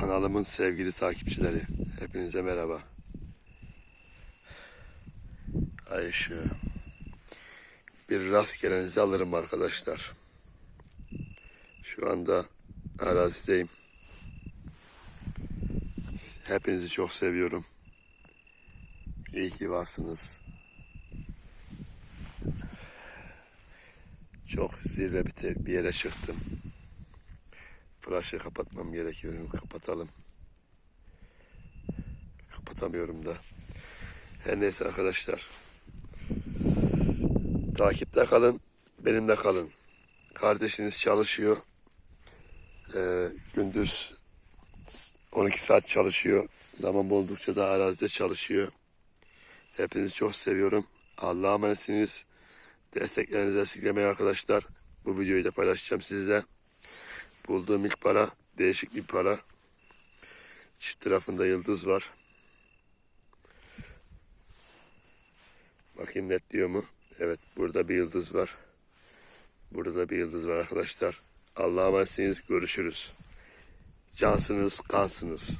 Kanalımın sevgili takipçileri, hepinize merhaba. Ay şu bir rastgelenizi alırım arkadaşlar. Şu anda arazideyim. Hepinizi çok seviyorum. İyi ki varsınız. Çok zirve bir, bir yere çıktım. Flaşı kapatmam gerekiyor. Kapatalım. Kapatamıyorum da. Her neyse arkadaşlar. Takipte kalın. Benimle kalın. Kardeşiniz çalışıyor. Ee, gündüz 12 saat çalışıyor. Zaman buldukça da arazide çalışıyor. Hepinizi çok seviyorum. Allah'a emanetsiniz. Desteklerinizi esirgemeyin arkadaşlar. Bu videoyu da paylaşacağım sizle. Bulduğum ilk para değişik bir para. Çift tarafında yıldız var. Bakayım net diyor mu? Evet burada bir yıldız var. Burada da bir yıldız var arkadaşlar. Allah'a emanetsiniz. Görüşürüz. Cansınız, kansınız.